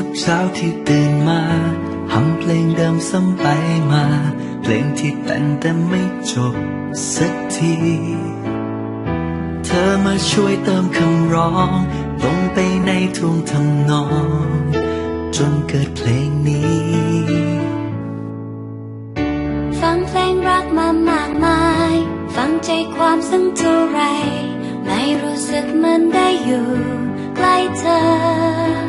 ทุกเช้าที่ตื่นมาหำเพลงเดิมซ้ำไปมา เพลงที่แต่งแต่ไม่จบสักที เธอมาช่วยเติมคำร้องลงไปในทุ่งทำนอง จนเกิดเพลงนี้ ฟังเพลงรักมามากมาย ฟังใจความสักเท่าไร ไม่รู้สึกเหมือนได้อยู่ ใกล้เธอ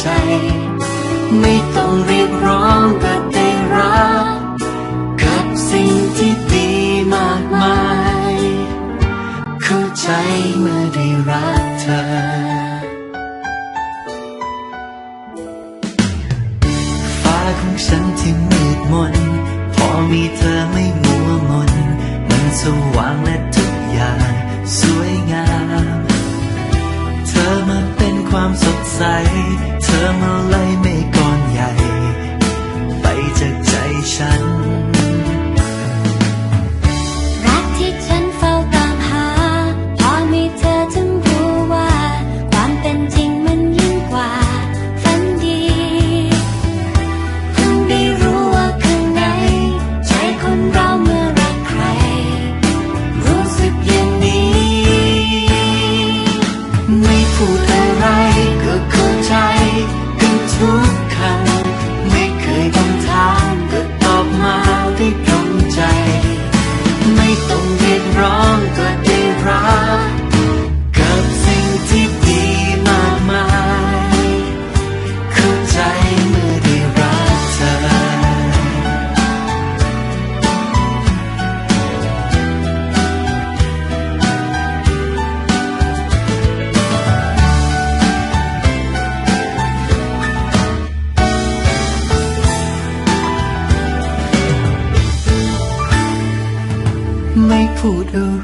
ใจ ไม่ต้องเรียกร้องก็ได้รัก กับสิ่งที่ดีมากมาย เข้าใจเมื่อได้รักเธอ ไ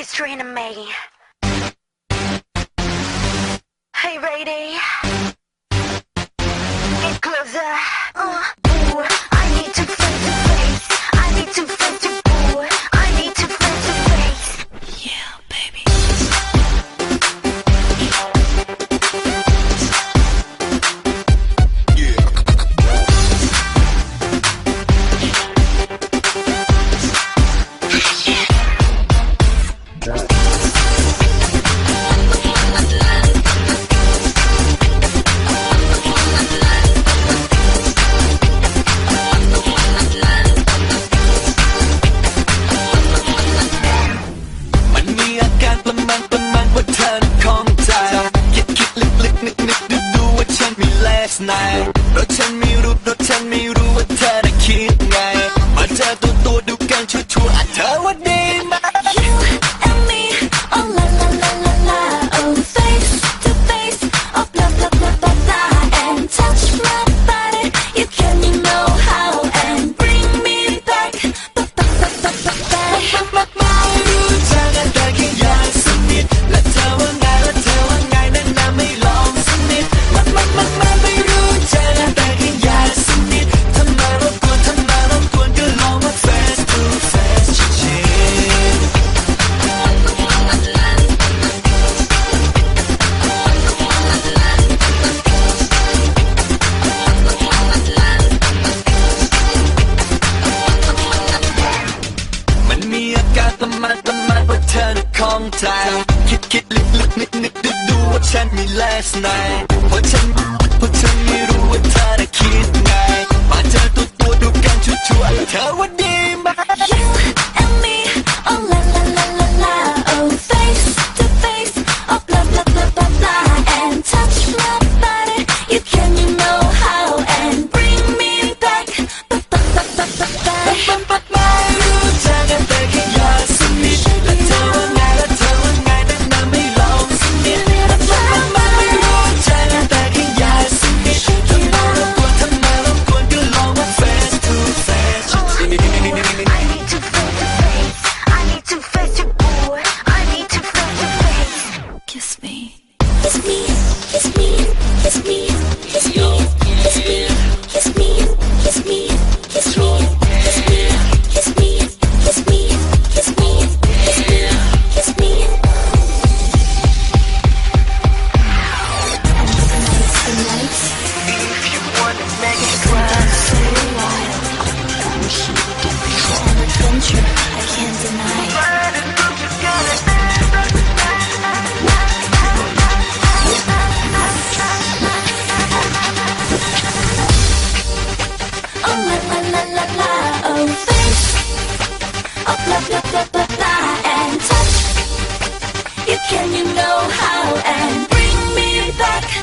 History in me. Hey, lady. Get closer. Uh, อาการประมาณประมาณว่าเธอคงใจคิดคิดลึกลึกนึกนึกดูดูว่าฉันมีเลสไน time Kick it, let me do what sent me last night. What and touch. You can, you know how, and bring me back.